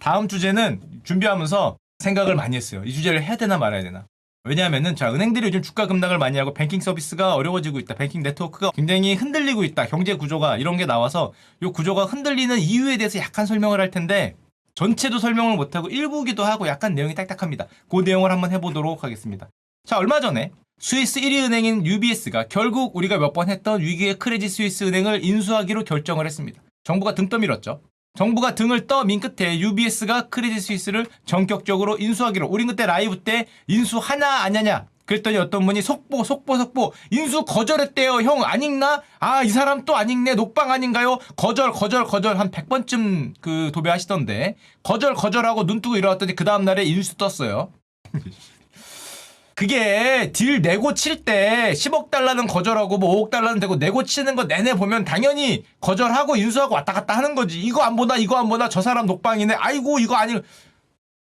다음 주제는 준비하면서 생각을 많이 했어요. 이 주제를 해야 되나 말아야 되나. 왜냐하면은 자 은행들이 요즘 주가 급락을 많이 하고 뱅킹 서비스가 어려워지고 있다. 뱅킹 네트워크가 굉장히 흔들리고 있다. 경제 구조가 이런 게 나와서 이 구조가 흔들리는 이유에 대해서 약간 설명을 할 텐데 전체도 설명을 못하고 일부기도 하고 약간 내용이 딱딱합니다. 그 내용을 한번 해보도록 하겠습니다. 자 얼마 전에 스위스 1위 은행인 UBS가 결국 우리가 몇 번 했던 위기의 크레딧 스위스 은행을 인수하기로 결정을 했습니다. 정부가 등 떠밀었죠. 정부가 등을 떠 민 끝에 UBS가 크레딧 스위스를 전격적으로 인수하기로 우린 그때 라이브 때 인수하냐 안 하냐 그랬더니 어떤 분이 속보 속보 속보. 인수 거절했대요 형. 안 읽나? 아 이 사람 또 안 읽네 녹방 아닌가요? 거절 거절 거절. 한 100번쯤 그 도배하시던데. 거절 거절하고 눈 뜨고 일어났더니 그 다음날에 인수 떴어요 그게 딜 내고 칠 때 10억 달러는 거절하고 뭐 5억 달러는 되고 내고 치는 거 내내 보면 당연히 거절하고 인수하고 왔다 갔다 하는 거지. 이거 안 보나 이거 안 보나 저 사람 녹방이네. 아이고 이거 아니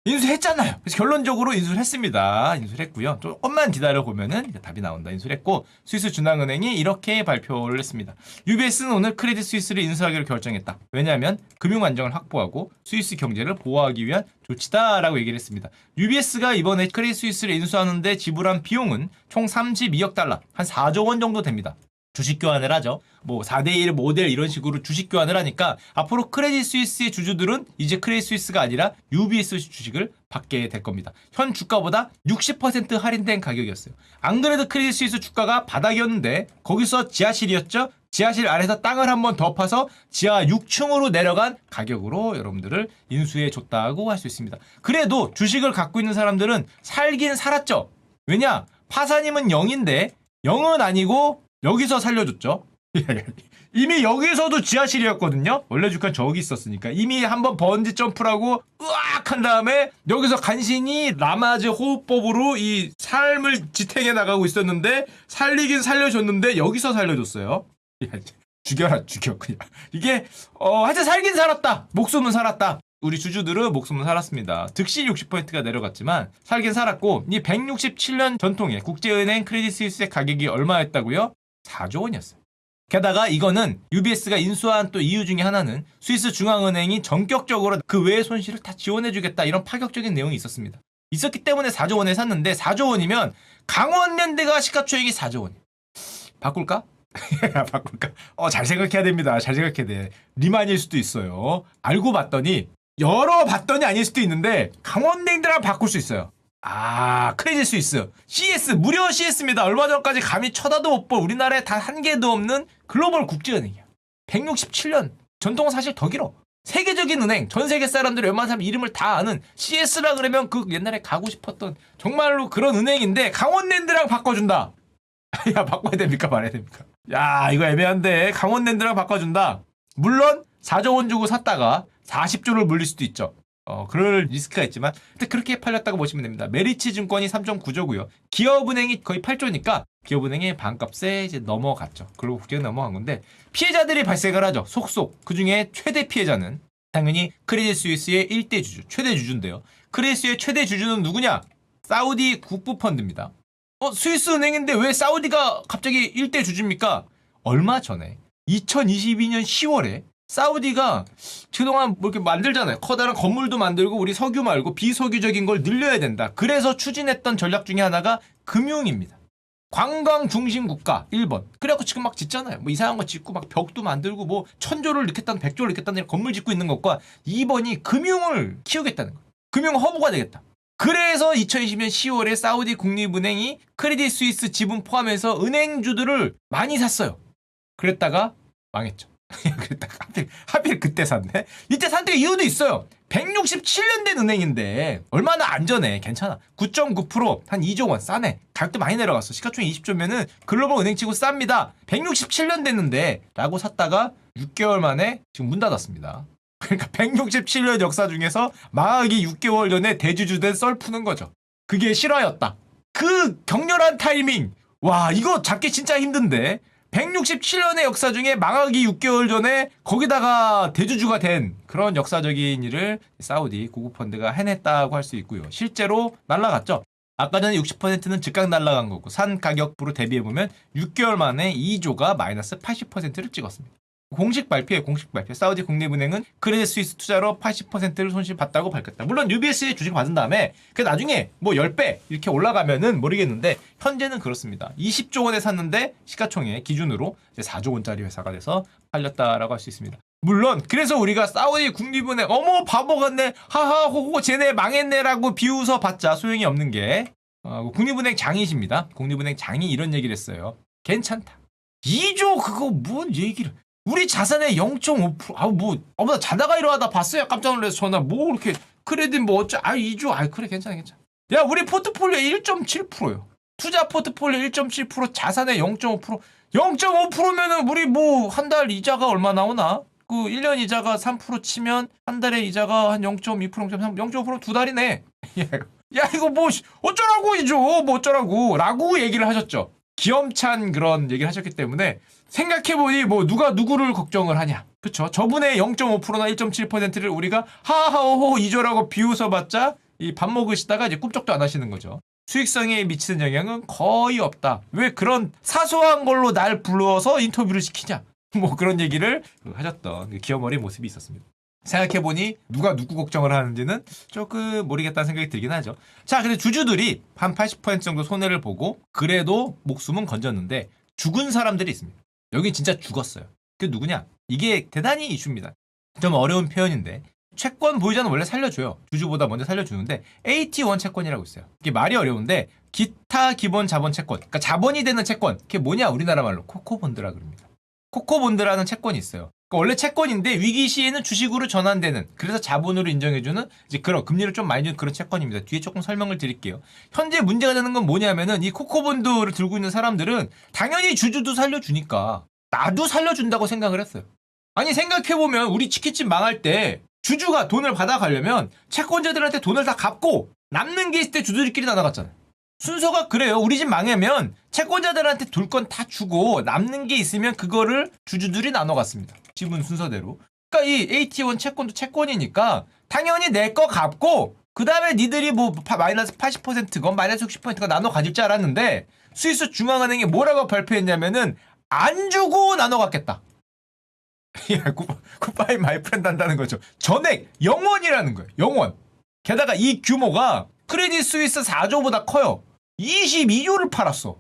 인수했잖아요. 그래서 결론적으로 인수를 했습니다. 인수를 했고요. 조금만 기다려 보면은 이제 답이 나온다. 인수를 했고 스위스 중앙은행이 이렇게 발표를 했습니다. UBS는 오늘 크레딧 스위스를 인수하기로 결정했다. 왜냐하면 금융 안정을 확보하고 스위스 경제를 보호하기 위한 조치다라고 얘기를 했습니다. UBS가 이번에 크레딧 스위스를 인수하는데 지불한 비용은 총 32억 달러, 한 4조 원 정도 됩니다. 주식 교환을 하죠. 뭐 4대1 모델 이런 식으로 주식 교환을 하니까 앞으로 크레딧 스위스의 주주들은 이제 크레딧 스위스가 아니라 UBS 주식을 받게 될 겁니다. 현 주가보다 60% 할인된 가격이었어요. 안 그래도 크레딧 스위스 주가가 바닥이었는데 거기서 지하실이었죠. 지하실 아래서 땅을 한 번 더 파서 지하 6층으로 내려간 가격으로 여러분들을 인수해 줬다고 할 수 있습니다. 그래도 주식을 갖고 있는 사람들은 살긴 살았죠. 왜냐? 파사님은 0인데 0은 아니고 여기서 살려줬죠. 이미 여기서도 지하실이었거든요. 원래 주가 저기 있었으니까 이미 한번 번지 점프라고 으악 한 다음에 여기서 간신히 라마즈 호흡법으로 이 삶을 지탱해 나가고 있었는데 살리긴 살려줬는데 여기서 살려줬어요. 야, 죽여라 죽여 그냥 이게 어 하여튼 살긴 살았다 목숨은 살았다 우리 주주들은 목숨은 살았습니다 득실 60%가 내려갔지만 살긴 살았고 이 167년 전통의 국제은행 크레딧 스위스의 가격이 얼마였다고요? 4조 원이었어요 게다가 이거는 UBS가 인수한 또 이유 중에 하나는 스위스 중앙은행이 전격적으로 그 외의 손실을 다 지원해주겠다 이런 파격적인 내용이 있었습니다 있었기 때문에 4조 원에 샀는데 4조 원이면 강원랜드가 시가총액이 4조 원이에요 바꿀까? 바꿀까? 어, 잘 생각해야 됩니다. 잘 생각해야 돼. 리만일 수도 있어요. 알고 봤더니, 열어 봤더니 아닐 수도 있는데, 강원랜드랑 바꿀 수 있어요. 아, 크레딧 스위스. CS, 무려 CS입니다. 얼마 전까지 감히 쳐다도 못 볼 우리나라에 단 한 개도 없는 글로벌 국제은행이야. 167년. 전통은 사실 더 길어. 세계적인 은행, 전 세계 사람들이 웬만한 사람 이름을 다 아는 CS라 그러면 그 옛날에 가고 싶었던 정말로 그런 은행인데 강원랜드랑 바꿔준다. 야 바꿔야 됩니까 말아야 됩니까? 야 이거 애매한데 강원랜드랑 바꿔준다. 물론 4조 원 주고 샀다가 40조를 물릴 수도 있죠. 어 그럴 리스크가 있지만 근데 그렇게 팔렸다고 보시면 됩니다. 메리츠 증권이 3.9조고요. 기업은행이 거의 8조니까 기업은행의 반값에 이제 넘어갔죠. 그리고 국제에 넘어간 건데 피해자들이 발생을 하죠. 속속 그 중에 최대 피해자는 당연히 크레딧 스위스의 1대 주주, 최대 주주인데요. 크레딧 스위스의 최대 주주는 누구냐? 사우디 국부 펀드입니다. 어, 스위스 은행인데 왜 사우디가 갑자기 1대 주주입니까? 얼마 전에 2022년 10월에 사우디가 그동안 뭐 이렇게 만들잖아요. 커다란 건물도 만들고 우리 석유 말고 비석유적인 걸 늘려야 된다. 그래서 추진했던 전략 중에 하나가 금융입니다. 관광 중심 국가 1번. 그래갖고 지금 막 짓잖아요. 뭐 이상한 거 짓고 막 벽도 만들고 뭐 천조를 넣겠다는 백조를 넣겠다는 건물 짓고 있는 것과 2번이 금융을 키우겠다는 거예요. 금융 허브가 되겠다. 그래서 2020년 10월에 사우디 국립은행이 크레딧 스위스 지분 포함해서 은행주들을 많이 샀어요. 그랬다가 망했죠. 그랬다가 하필, 하필 그때 샀네. 이때 산 데 이유도 있어요. 167년 된 은행인데 얼마나 안전해. 괜찮아. 9.9%한 2조 원 싸네. 가격도 많이 내려갔어. 시가총액 20조면은 글로벌 은행치고 쌉니다. 167년 됐는데 라고 샀다가 6개월 만에 지금 문 닫았습니다. 그러니까 167년 역사 중에서 망하기 6개월 전에 대주주된 썰 푸는 거죠. 그게 실화였다. 그 격렬한 타이밍. 와, 이거 잡기 진짜 힘든데. 167년의 역사 중에 망하기 6개월 전에 거기다가 대주주가 된 그런 역사적인 일을 사우디 고급펀드가 해냈다고 할 수 있고요. 실제로 날라갔죠. 아까 전에 60%는 즉각 날라간 거고 산 가격부로 대비해보면 6개월 만에 2조가 마이너스 80%를 찍었습니다. 공식 발표에 공식 발표. 사우디 국립은행은 크레딧 스위스 투자로 80%를 손실봤다고 밝혔다. 물론 UBS의 주식 받은 다음에 그 나중에 뭐 10배 이렇게 올라가면은 모르겠는데 현재는 그렇습니다. 20조 원에 샀는데 시가총액 기준으로 이제 4조 원짜리 회사가 돼서 팔렸다라고 할 수 있습니다. 물론 그래서 우리가 사우디 국립은행 어머 바보 같네 하하 호호 쟤네 망했네라고 비웃어 봤자 소용이 없는 게 어, 국립은행 장이십니다. 국립은행 장이 이런 얘기를 했어요. 괜찮다. 2조 그거 뭔 얘기를 우리 자산의 0.5% 아우 뭐 어머 나 자다가 일어나다 봤어요. 깜짝 놀라서 전화. 뭐 이렇게 크레딧 뭐 어쩌 아 2조 아 그래 괜찮아 괜찮아. 야 우리 포트폴리오 1.7%요. 투자 포트폴리오 1.7% 자산의 0.5% 0.5%면은 우리 뭐 한 달 이자가 얼마 나오나? 그 1년 이자가 3% 치면 한 달에 이자가 한 0.2% 0.3 0.5%두 달이네. 야 이거 뭐 씨, 어쩌라고 이죠 뭐 어쩌라고? 라고 얘기를 하셨죠. 기엄찬 그런 얘기를 하셨기 때문에 생각해보니 뭐 누가 누구를 걱정을 하냐. 그쵸? 저분의 0.5%나 1.7%를 우리가 하하호호 2조라고 비웃어봤자 이 밥 먹으시다가 이제 꿈쩍도 안 하시는 거죠. 수익성에 미치는 영향은 거의 없다. 왜 그런 사소한 걸로 날 불러서 인터뷰를 시키냐. 뭐 그런 얘기를 하셨던 그 기어머리 모습이 있었습니다. 생각해보니 누가 누구 걱정을 하는지는 조금 모르겠다는 생각이 들긴 하죠. 자, 근데 주주들이 한 80% 정도 손해를 보고 그래도 목숨은 건졌는데 죽은 사람들이 있습니다. 여기 진짜 죽었어요. 그 누구냐? 이게 대단히 이슈입니다. 좀 어려운 표현인데 채권 보유자는 원래 살려줘요. 주주보다 먼저 살려주는데 AT1 채권이라고 있어요. 이게 말이 어려운데 기타 기본 자본 채권, 그러니까 자본이 되는 채권, 그게 뭐냐? 우리나라 말로 코코본드라 그럽니다. 코코본드라는 채권이 있어요. 그러니까 원래 채권인데 위기 시에는 주식으로 전환되는 그래서 자본으로 인정해주는 이제 그런 금리를 좀 많이 주는 그런 채권입니다. 뒤에 조금 설명을 드릴게요. 현재 문제가 되는 건 뭐냐면은 이 코코본드를 들고 있는 사람들은 당연히 주주도 살려주니까 나도 살려준다고 생각을 했어요. 아니 생각해보면 우리 치킨집 망할 때 주주가 돈을 받아가려면 채권자들한테 돈을 다 갚고 남는 게 있을 때 주주들끼리 나눠갔잖아요. 순서가 그래요. 우리 집 망하면 채권자들한테 둘 건 다 주고 남는 게 있으면 그거를 주주들이 나눠 갔습니다. 지분 순서대로. 그러니까 이 AT1 채권도 채권이니까 당연히 내 거 갚고 그 다음에 니들이 뭐 파- 마이너스 80%건 마이너스 60%건 나눠 가질 줄 알았는데 스위스 중앙은행이 뭐라고 발표했냐면은 안 주고 나눠 갖겠다. 야, 굿- 굿바이 마이 프렌드 한다는 거죠. 전액 영원이라는 거예요. 영원. 게다가 이 규모가 크레딧 스위스 4조보다 커요. 22조를 팔았어.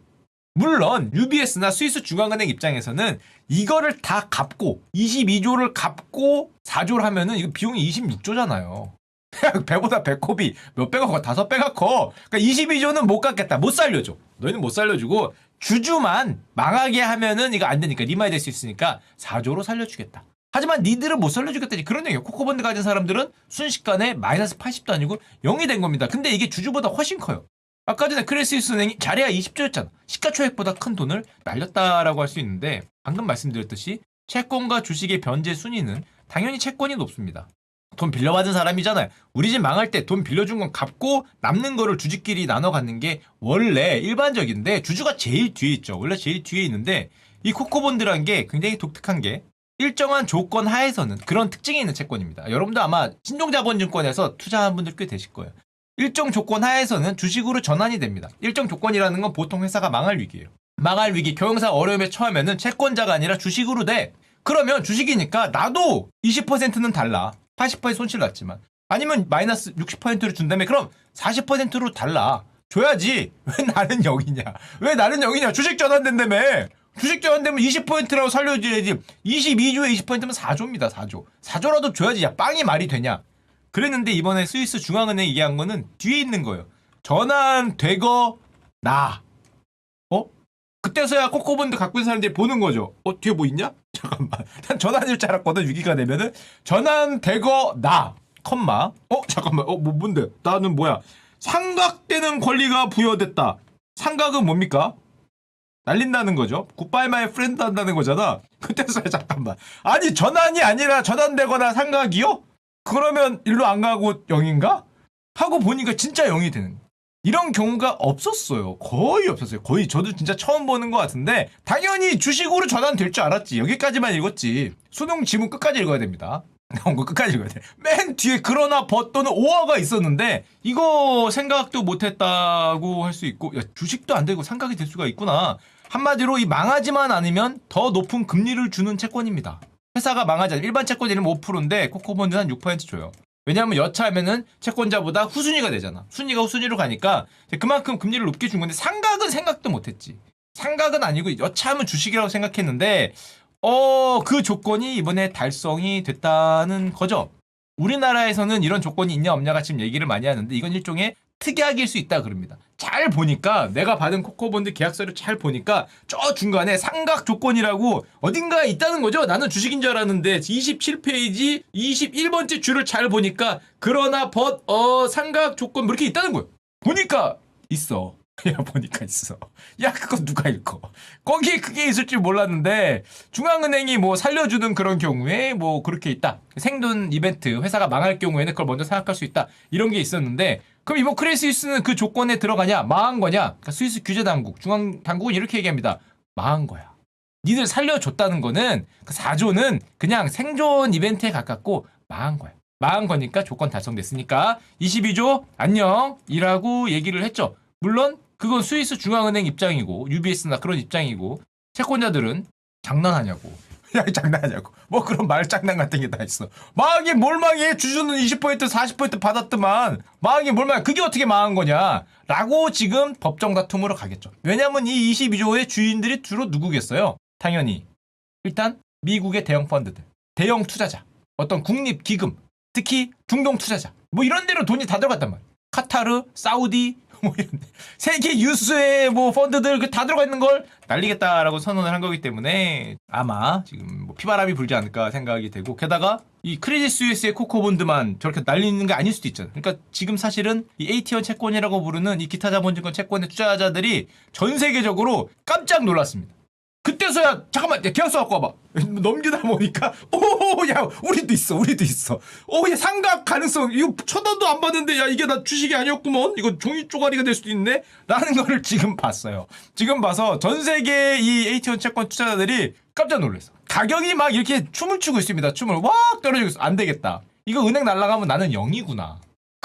물론 UBS나 스위스 중앙은행 입장에서는 이거를 다 갚고 22조를 갚고 4조를 하면은 이거 비용이 26조잖아요. 배보다 배꼽이 몇 배가 커? 다섯 배가 커. 그러니까 22조는 못 갚겠다. 못 살려줘. 너희는 못 살려주고 주주만 망하게 하면은 이거 안 되니까 리마이 될 수 있으니까 4조로 살려주겠다. 하지만 니들은 못 살려주겠다. 그런 얘기예요. 코코본드 가진 사람들은 순식간에 마이너스 80도 아니고 0이 된 겁니다. 근데 이게 주주보다 훨씬 커요. 아까 전에 크레시스 은행이 자리야 20조였잖아. 시가총액보다 큰 돈을 날렸다라고 할 수 있는데 방금 말씀드렸듯이 채권과 주식의 변제 순위는 당연히 채권이 높습니다. 돈 빌려받은 사람이잖아요. 우리 집 망할 때 돈 빌려준 건 갚고 남는 거를 주주끼리 나눠 갖는 게 원래 일반적인데 주주가 제일 뒤에 있죠. 원래 제일 뒤에 있는데 이 코코본드라는 게 굉장히 독특한 게 일정한 조건 하에서는 그런 특징이 있는 채권입니다. 여러분도 아마 신종자본증권에서 투자한 분들 꽤 되실 거예요. 일정 조건 하에서는 주식으로 전환이 됩니다. 일정 조건이라는 건 보통 회사가 망할 위기예요. 망할 위기, 경영상 어려움에 처하면은 채권자가 아니라 주식으로 돼. 그러면 주식이니까 나도 20%는 달라. 80% 손실 났지만. 아니면 마이너스 60%를 준다며 그럼 40%로 달라. 줘야지. 왜 나는 0이냐. 왜 나는 0이냐. 주식 전환된다며. 주식 전환되면 20%라고 살려줘야지. 22조에 20%면 4조입니다. 4조. 4조라도 줘야지. 야, 빵이 말이 되냐. 그랬는데 이번에 스위스 중앙은행이 얘기한 거는 뒤에 있는 거예요. 전환되거 나. 어? 그때서야 코코본드 갖고 있는 사람들이 보는 거죠. 어, 뒤에 뭐 있냐? 잠깐만. 난 전환일 줄 알았거든, 위기가 되면은. 전환되거 나. 컴마. 어, 잠깐만. 어, 뭐, 뭔데? 나는 뭐야? 삼각되는 권리가 부여됐다. 삼각은 뭡니까? 날린다는 거죠. 굿바이 마이 프렌드 한다는 거잖아. 그때서야 잠깐만. 아니, 전환이 아니라 전환되거나 삼각이요? 그러면 일로 안 가고 0인가? 하고 보니까 진짜 0이 되는. 이런 경우가 없었어요. 거의 없었어요. 거의 저도 진짜 처음 보는 것 같은데 당연히 주식으로 전환될 줄 알았지. 여기까지만 읽었지. 수능 지문 끝까지 읽어야 됩니다. 나온 거 끝까지 읽어야 돼. 맨 뒤에 그러나 벗 또는 오어가 있었는데 이거 생각도 못했다고 할 수 있고 야, 주식도 안 되고 삼각이 될 수가 있구나. 한마디로 이 망하지만 않으면 더 높은 금리를 주는 채권입니다. 회사가 망하지 않으면 일반 채권자는 5%인데 코코본드는 한 6% 줘요. 왜냐하면 여차하면은 채권자보다 후순위가 되잖아. 순위가 후순위로 가니까 그만큼 금리를 높게 준 건데 상각은 생각도 못했지. 상각은 아니고 여차하면 주식이라고 생각했는데 어 그 조건이 이번에 달성이 됐다는 거죠. 우리나라에서는 이런 조건이 있냐 없냐가 지금 얘기를 많이 하는데 이건 일종의 특약일 수 있다 그럽니다. 잘 보니까 내가 받은 코코본드 계약서를 잘 보니까 저 중간에 상각 조건이라고 어딘가에 있다는 거죠. 나는 주식인 줄 알았는데 27페이지 21번째 줄을 잘 보니까 그러나 벗 어 상각 조건 뭐 이렇게 있다는 거예요. 보니까 있어. 야 보니까 있어. 야 그거 누가 읽어? 거기에 그게 있을 줄 몰랐는데 중앙은행이 뭐 살려주는 그런 경우에 뭐 그렇게 있다. 생돈 이벤트 회사가 망할 경우에는 그걸 먼저 생각할 수 있다. 이런 게 있었는데 그럼 이번 크레스위스는 그 조건에 들어가냐? 망한 거냐? 그러니까 스위스 규제 당국, 중앙 당국은 이렇게 얘기합니다. 망한 거야. 니들 살려줬다는 거는 그 4조는 그냥 생존 이벤트에 가깝고 망한 거야. 망한 거니까 조건 달성됐으니까 22조 안녕이라고 얘기를 했죠. 물론 그건 스위스 중앙은행 입장이고 UBS나 그런 입장이고 채권자들은 장난하냐고. 야 장난하냐고. 뭐 그런 말 장난 같은 게 다 있어. 망하게 뭘 망해 주주는 20% 40% 받았더만 망하게 뭘 망해 그게 어떻게 망한 거냐 라고 지금 법정 다툼으로 가겠죠. 왜냐면 이 22조의 주인들이 주로 누구겠어요? 당연히 일단 미국의 대형 펀드들, 대형 투자자, 어떤 국립 기금, 특히 중동 투자자, 뭐 이런 데로 돈이 다 들어갔단 말이야. 카타르, 사우디, 뭐 이런 데. 세계 유수의 뭐 펀드들 그다 들어가 있는 걸 날리겠다라고 선언을 한 거기 때문에 아마 지금 뭐 피바람이 불지 않을까 생각이 되고 게다가 이 크레딧 스위스의 코코 본드만 저렇게 날리는 게 아닐 수도 있잖아요. 그러니까 지금 사실은 이 AT1 채권이라고 부르는 이 기타 자본증권 채권의 투자자들이 전 세계적으로 깜짝 놀랐습니다. 그때서야 잠깐만 야, 계약서 갖고 와봐. 넘기다 보니까 오야 우리도 있어 우리도 있어. 오야 상각 가능성 이거 쳐다도 안 봤는데 야 이게 나 주식이 아니었구먼. 이거 종이 쪼가리가 될 수도 있네? 라는 거를 지금 봤어요. 지금 봐서 전 세계 이 AT1 채권 투자자들이 깜짝 놀랐어. 가격이 막 이렇게 춤을 추고 있습니다. 춤을 확 떨어지고 있어. 안 되겠다. 이거 은행 날라가면 나는 0이구나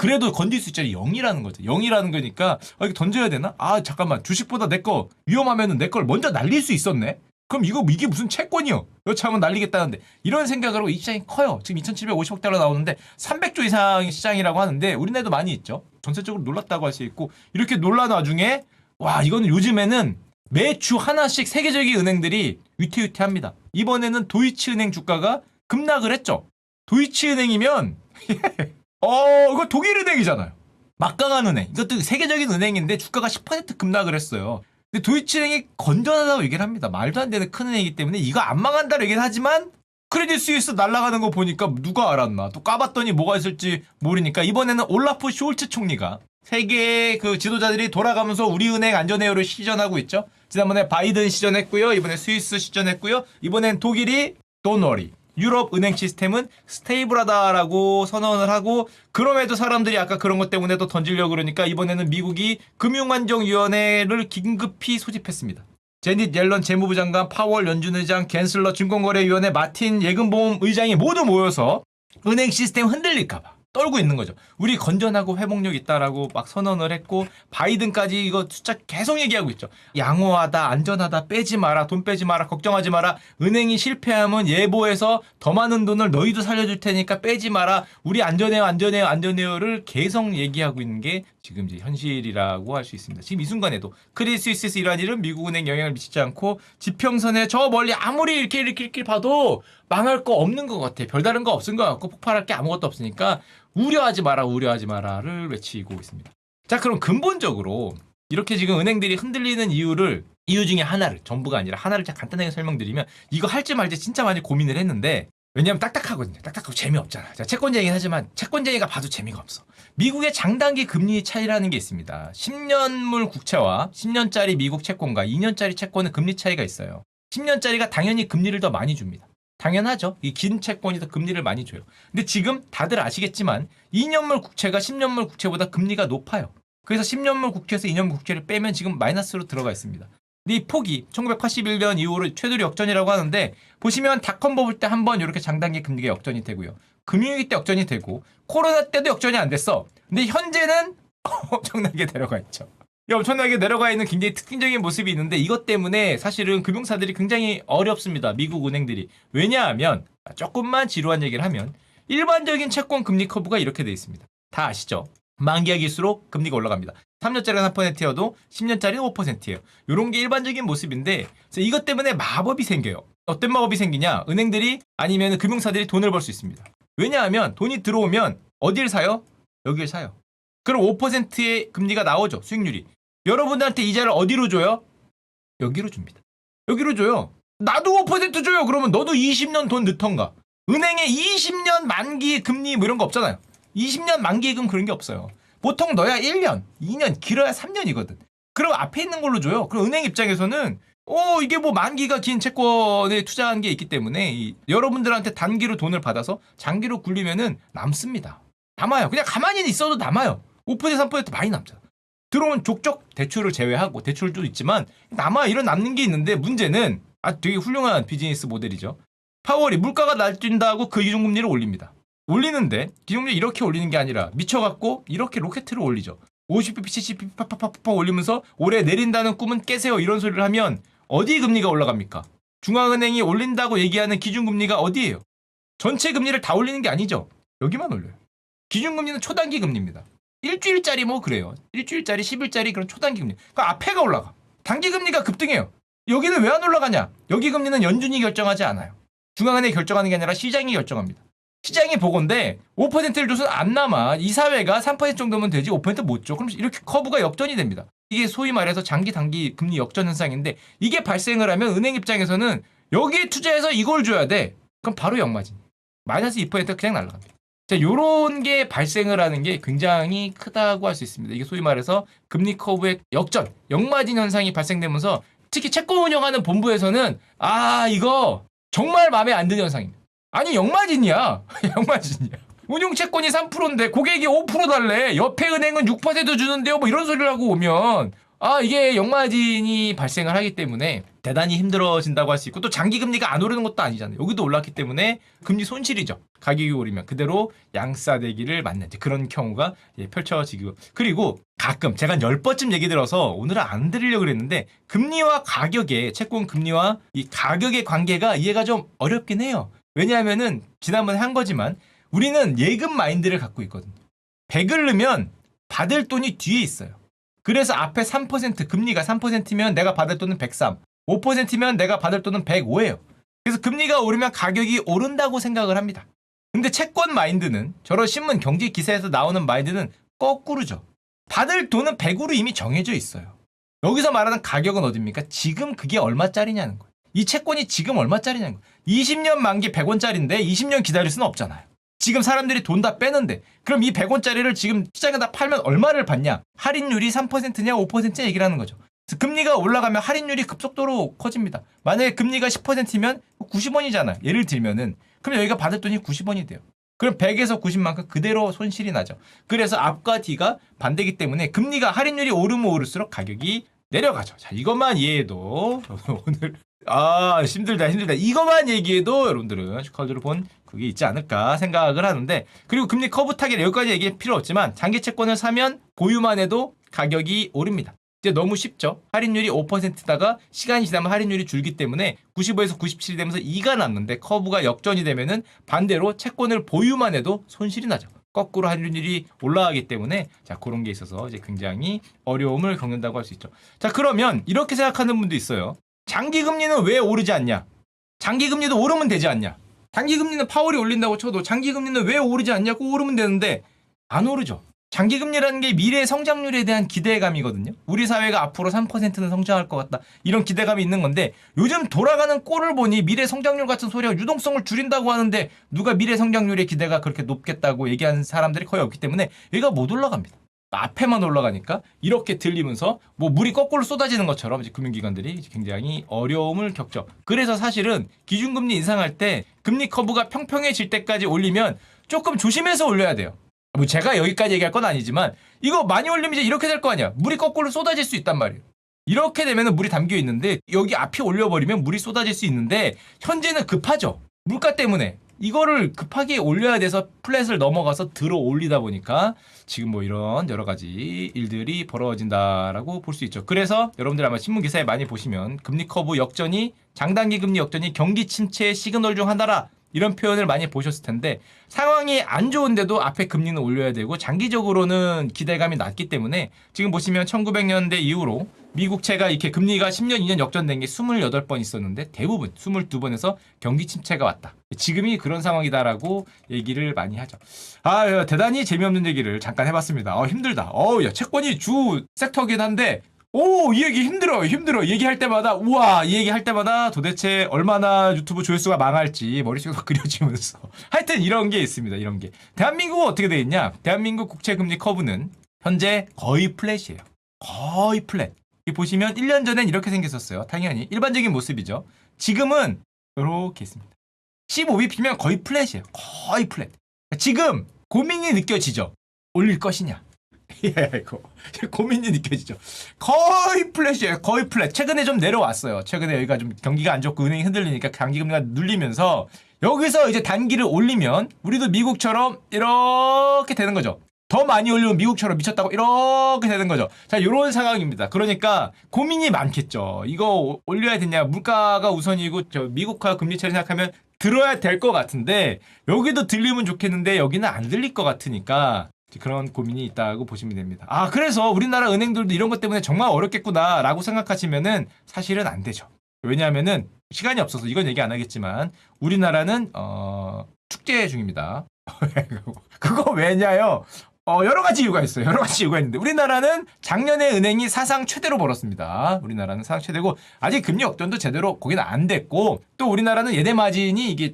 그래도 건질 수 있잖아 0이라는 거죠. 0이라는 거니까 아, 이거 던져야 되나? 아 잠깐만. 주식보다 내 거 위험하면은 내 걸 먼저 날릴 수 있었네? 그럼 이거 이게 무슨 채권이요? 여차하면 날리겠다는데. 이런 하고 이 시장이 커요. 지금 2750억 달러 나오는데 300조 이상의 시장이라고 하는데 우리나라도 많이 있죠. 전체적으로 놀랐다고 할 수 있고 이렇게 놀란 와중에 와 이거는 요즘에는 매주 하나씩 세계적인 은행들이 위태위태합니다. 이번에는 도이치은행 주가가 급락을 했죠. 도이치은행이면 어, 이거 독일 은행이잖아요. 막강한 은행. 이것도 세계적인 은행인데 주가가 10% 급락을 했어요. 근데 도이치은행이 건전하다고 얘기를 합니다. 말도 안 되는 큰 은행이기 때문에 이거 안 망한다고 얘기는 하지만 크레딧 스위스 날아가는 거 보니까 누가 알았나. 또 까봤더니 뭐가 있을지 모르니까 이번에는 올라프 숄츠 총리가 세계 그 지도자들이 돌아가면서 우리 은행 안전회로를 시전하고 있죠. 지난번에 바이든 시전했고요. 이번에 스위스 시전했고요. 이번엔 독일이 도너리. 유럽 은행 시스템은 스테이블하다라고 선언을 하고 그럼에도 사람들이 아까 그런 것 때문에 또 던지려고 그러니까 이번에는 미국이 금융안정위원회를 긴급히 소집했습니다. 제닛 옐런 재무부 장관, 파월 연준 의장, 겐슬러 증권거래위원회, 마틴 예금보험 의장이 모두 모여서 은행 시스템 흔들릴까봐 떨고 있는 거죠. 우리 건전하고 회복력 있다라고 막 선언을 했고 바이든까지 이거 숫자 계속 얘기하고 있죠. 양호하다, 안전하다, 빼지 마라, 돈 빼지 마라, 걱정하지 마라. 은행이 실패하면 예보해서 더 많은 돈을 너희도 살려줄 테니까 빼지 마라. 우리 안전해요, 안전해요, 안전해요를 계속 얘기하고 있는 게 지금 이제 현실이라고 할 수 있습니다. 지금 이 순간에도 크레딧 스위스에서 이러한 일은 미국 은행 영향을 미치지 않고 지평선에 저 멀리 아무리 이렇게 이렇게 이렇게 봐도 망할 거 없는 것 같아. 별다른 거 없은 것 같고 폭발할 게 아무것도 없으니까 우려하지 마라, 우려하지 마라를 외치고 있습니다. 자, 그럼 근본적으로 이렇게 지금 은행들이 흔들리는 이유를 이유 중에 하나를 전부가 아니라 하나를 자 간단하게 설명드리면 이거 할지 말지 진짜 많이 고민을 했는데 왜냐면 딱딱하거든요. 딱딱하고 재미없잖아. 자, 채권쟁이긴 하지만 채권쟁이가 봐도 재미가 없어. 미국의 장단기 금리 차이라는 게 있습니다. 10년물 국채와 10년짜리 미국 채권과 2년짜리 채권은 금리 차이가 있어요. 10년짜리가 당연히 금리를 더 많이 줍니다. 당연하죠. 이 긴 채권이 더 금리를 많이 줘요. 근데 지금 다들 아시겠지만 2년물 국채가 10년물 국채보다 금리가 높아요. 그래서 10년물 국채에서 2년물 국채를 빼면 지금 마이너스로 들어가 있습니다. 근데 이 폭이 1981년 이후로 최대 역전이라고 하는데 보시면 닷컴 버블 때 한 번 이렇게 장단기 금리가 역전이 되고요. 금융위기 때 역전이 되고 코로나 때도 역전이 안 됐어. 근데 현재는 엄청나게 내려가 있죠. 이 엄청나게 내려가 있는 굉장히 특징적인 모습이 있는데 이것 때문에 사실은 금융사들이 굉장히 어렵습니다. 미국 은행들이. 왜냐하면 자, 조금만 지루한 얘기를 하면 일반적인 채권 금리 커브가 이렇게 돼 있습니다. 다 아시죠? 만기약일수록 금리가 올라갑니다. 3년짜리가 3%여도 10년짜리는 5%예요. 이런 게 일반적인 모습인데 이것 때문에 마법이 생겨요. 어떤 마법이 생기냐? 은행들이 아니면 금융사들이 돈을 벌 수 있습니다. 왜냐하면 돈이 들어오면 어디를 사요? 여기를 사요. 그럼 5%의 금리가 나오죠. 수익률이. 여러분들한테 이자를 어디로 줘요? 여기로 줍니다. 여기로 줘요. 나도 5% 줘요. 그러면 너도 20년 돈 넣던가. 은행에 20년 만기 금리 뭐 이런 거 없잖아요. 20년 만기금 그런 게 없어요. 보통 넣어야 1년, 2년, 길어야 3년이거든. 그럼 앞에 있는 걸로 줘요. 그럼 은행 입장에서는 어 이게 뭐 만기가 긴 채권에 투자한 게 있기 때문에 이, 여러분들한테 단기로 돈을 받아서 장기로 굴리면은 남습니다. 남아요. 그냥 가만히 있어도 남아요. 5% 3% 많이 남죠. 들어온 족족 대출을 제외하고 대출도 있지만 남아 이런 남는 게 있는데 문제는 아 되게 훌륭한 비즈니스 모델이죠. 파월이 물가가 날뛴다고 그 기준금리를 올립니다. 올리는데 기준금리 이렇게 올리는 게 아니라 미쳐갖고 이렇게 로켓을 올리죠. 50bp, 70bp 팍팍팍팍 올리면서 올해 내린다는 꿈은 깨세요 이런 소리를 하면 어디 금리가 올라갑니까? 중앙은행이 올린다고 얘기하는 기준금리가 어디예요? 전체 금리를 다 올리는 게 아니죠. 여기만 올려요. 기준금리는 초단기 금리입니다. 일주일짜리 뭐 그래요. 일주일짜리, 10일짜리 그런 초단기 금리. 그 앞에가 올라가. 단기 금리가 급등해요. 여기는 왜 안 올라가냐? 여기 금리는 연준이 결정하지 않아요. 중앙은행이 결정하는 게 아니라 시장이 결정합니다. 시장이 보건데 5%를 줘서 안 남아. 이 사회가 3% 정도면 되지 5%못 줘. 그럼 이렇게 커브가 역전이 됩니다. 이게 소위 말해서 장기 단기 금리 역전 현상인데 이게 발생을 하면 은행 입장에서는 여기에 투자해서 이걸 줘야 돼. 그럼 바로 역마진. 마이너스 2% 그냥 날라갑니다. 자, 요런 게 발생을 하는 게 굉장히 크다고 할 수 있습니다. 이게 소위 말해서 금리 커브의 역전, 역마진 현상이 발생되면서 특히 채권 운영하는 본부에서는 아, 이거 정말 마음에 안 드는 현상입니다. 아니, 역마진이야. 역마진이야. 운용 채권이 3%인데 고객이 5% 달래. 옆에 은행은 6% 주는데요. 뭐 이런 소리를 하고 오면 아, 이게 역마진이 발생을 하기 때문에 대단히 힘들어진다고 할 수 있고 또 장기 금리가 안 오르는 것도 아니잖아요. 여기도 올랐기 때문에 금리 손실이죠. 가격이 오르면 그대로 양싸대기를 맞는 그런 경우가 예, 펼쳐지고 그리고 가끔 제가 한 10번쯤 얘기 들어서 오늘은 안 드리려고 그랬는데 금리와 가격의 채권 금리와 이 가격의 관계가 이해가 좀 어렵긴 해요. 왜냐하면은 지난번에 한 거지만 우리는 예금 마인드를 갖고 있거든요. 100을 넣으면 받을 돈이 뒤에 있어요. 그래서 앞에 3% 금리가 3%면 내가 받을 돈은 103, 5%면 내가 받을 돈은 105예요. 그래서 금리가 오르면 가격이 오른다고 생각을 합니다. 근데 채권 마인드는 저런 신문 경제 기사에서 나오는 마인드는 거꾸로죠. 받을 돈은 100으로 이미 정해져 있어요. 여기서 말하는 가격은 어딥니까? 지금 그게 얼마짜리냐는 거예요. 이 채권이 지금 얼마짜리냐는 거예요. 20년 만기 100원짜리인데 20년 기다릴 수는 없잖아요. 지금 사람들이 돈 다 빼는데 그럼 이 100원짜리를 지금 시장에다 팔면 얼마를 받냐? 할인율이 3%냐 5%냐 얘기를 하는 거죠. 금리가 올라가면 할인율이 급속도로 커집니다. 만약에 금리가 10%면 90원이잖아요. 예를 들면은 그럼 여기가 받을 돈이 90원이 돼요. 그럼 100에서 90만큼 그대로 손실이 나죠. 그래서 앞과 뒤가 반대기 때문에 금리가 할인율이 오르면 오를수록 가격이 내려가죠. 자, 이것만 이해해도 오늘 아 힘들다 힘들다 이것만 얘기해도 여러분들은 슈카드를 본 그게 있지 않을까 생각을 하는데 그리고 금리 커브 타겟 여기까지 얘기할 필요 없지만 장기 채권을 사면 보유만 해도 가격이 오릅니다. 이제 너무 쉽죠. 할인율이 5%다가 시간이 지나면 할인율이 줄기 때문에 95에서 97이 되면서 2가 남는데 커브가 역전이 되면은 반대로 채권을 보유만 해도 손실이 나죠. 거꾸로 할인율이 올라가기 때문에 자 그런 게 있어서 이제 굉장히 어려움을 겪는다고 할 수 있죠. 자 그러면 이렇게 생각하는 분도 있어요. 장기 금리는 왜 오르지 않냐? 장기 금리도 오르면 되지 않냐? 장기 금리는 파월이 올린다고 쳐도 장기 금리는 왜 오르지 않냐고 오르면 되는데 안 오르죠. 장기 금리라는 게 미래 성장률에 대한 기대감이거든요. 우리 사회가 앞으로 3%는 성장할 것 같다. 이런 기대감이 있는 건데 요즘 돌아가는 꼴을 보니 미래 성장률 같은 소리가 유동성을 줄인다고 하는데 누가 미래 성장률의 기대가 그렇게 높겠다고 얘기하는 사람들이 거의 없기 때문에 얘가 못 올라갑니다. 앞에만 올라가니까 이렇게 들리면서 뭐 물이 거꾸로 쏟아지는 것처럼 이제 금융기관들이 굉장히 어려움을 겪죠. 그래서 사실은 기준금리 인상할 때 금리 커브가 평평해질 때까지 올리면 조금 조심해서 올려야 돼요. 뭐 제가 여기까지 얘기할 건 아니지만 이거 많이 올리면 이제 이렇게 될 거 아니야. 물이 거꾸로 쏟아질 수 있단 말이에요. 이렇게 되면 물이 담겨 있는데 여기 앞이 올려버리면 물이 쏟아질 수 있는데 현재는 급하죠. 물가 때문에 이거를 급하게 올려야 돼서 플랫을 넘어가서 들어 올리다 보니까 지금 뭐 이런 여러 가지 일들이 벌어진다라고 볼 수 있죠. 그래서 여러분들 아마 신문 기사에 많이 보시면 금리 커브 역전이 장단기 금리 역전이 경기 침체의 시그널 중 하나라 이런 표현을 많이 보셨을 텐데 상황이 안 좋은데도 앞에 금리는 올려야 되고 장기적으로는 기대감이 낮기 때문에 지금 보시면 1900년대 이후로 미국채가 이렇게 금리가 10년, 2년 역전된 게 28번 있었는데 대부분 22번에서 경기 침체가 왔다. 지금이 그런 상황이다라고 얘기를 많이 하죠. 아, 야, 대단히 재미없는 얘기를 잠깐 해봤습니다. 어, 힘들다. 어, 야, 채권이 주 섹터긴 한데 오, 이 얘기 힘들어, 힘들어. 얘기할 때마다, 우와, 이 얘기할 때마다 도대체 얼마나 유튜브 조회수가 망할지 머릿속에서 그려지면서. 하여튼 이런 게 있습니다, 이런 게. 대한민국은 어떻게 돼 있냐? 대한민국 국채금리 커브는 현재 거의 플랫이에요. 거의 플랫. 이 보시면 1년 전엔 이렇게 생겼었어요. 당연히. 일반적인 모습이죠. 지금은 이렇게 있습니다. 15bp면 거의 플랫이에요. 거의 플랫. 지금 고민이 느껴지죠? 올릴 것이냐? 예, 이거 고민이 느껴지죠. 거의 플랫이에요. 거의 플랫. 최근에 좀 내려왔어요. 최근에 여기가 좀 경기가 안 좋고 은행이 흔들리니까 장기 금리가 눌리면서 여기서 이제 단기를 올리면 우리도 미국처럼 이렇게 되는 거죠. 더 많이 올리면 미국처럼 미쳤다고 이렇게 되는 거죠. 자, 이런 상황입니다. 그러니까 고민이 많겠죠. 이거 올려야 되냐? 물가가 우선이고 저 미국화 금리 차를 생각하면 들어야 될 것 같은데 여기도 들리면 좋겠는데 여기는 안 들릴 것 같으니까 그런 고민이 있다고 보시면 됩니다. 아, 그래서 우리나라 은행들도 이런 것 때문에 정말 어렵겠구나라고 생각하시면은 사실은 안 되죠. 왜냐하면은 시간이 없어서 이건 얘기 안 하겠지만 우리나라는 어, 축제 중입니다. 그거 왜냐요? 어, 여러 가지 이유가 있어요. 여러 가지 이유가 있는데 우리나라는 작년에 은행이 사상 최대로 벌었습니다. 우리나라는 사상 최대고 아직 금리 역전도 제대로 거기는 안 됐고 또 우리나라는 예대 마진이 이게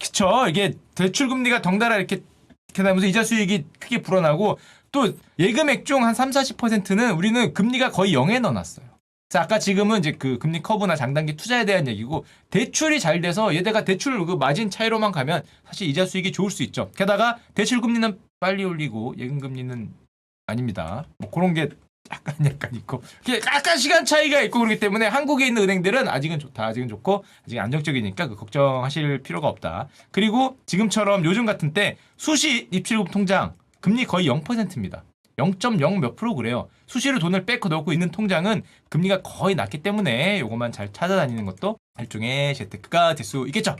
그쵸 이게 대출 금리가 덩달아 이렇게 이렇게 나면서 이자 수익이 크게 불어나고 또 예금 액 중 한 3, 40%는 우리는 금리가 거의 0에 넣어놨어요. 그래서 아까 지금은 이제 그 금리 커브나 장단기 투자에 대한 얘기고 대출이 잘 돼서 얘네가 대출 그 마진 차이로만 가면 사실 이자 수익이 좋을 수 있죠. 게다가 대출 금리는 빨리 올리고 예금 금리는 아닙니다. 뭐 그런 게 약간 약간 있고 약간 시간 차이가 있고 그렇기 때문에 한국에 있는 은행들은 아직은 좋다. 아직은 좋고 아직 안정적이니까 그 걱정하실 필요가 없다. 그리고 지금처럼 요즘 같은 때 수시 입출금 통장 금리 거의 0%입니다. 0.0 몇 프로 그래요. 수시로 돈을 빼고 넣고 있는 통장은 금리가 거의 낮기 때문에 요것만 잘 찾아다니는 것도 일종의 재테크가 될 수 있겠죠.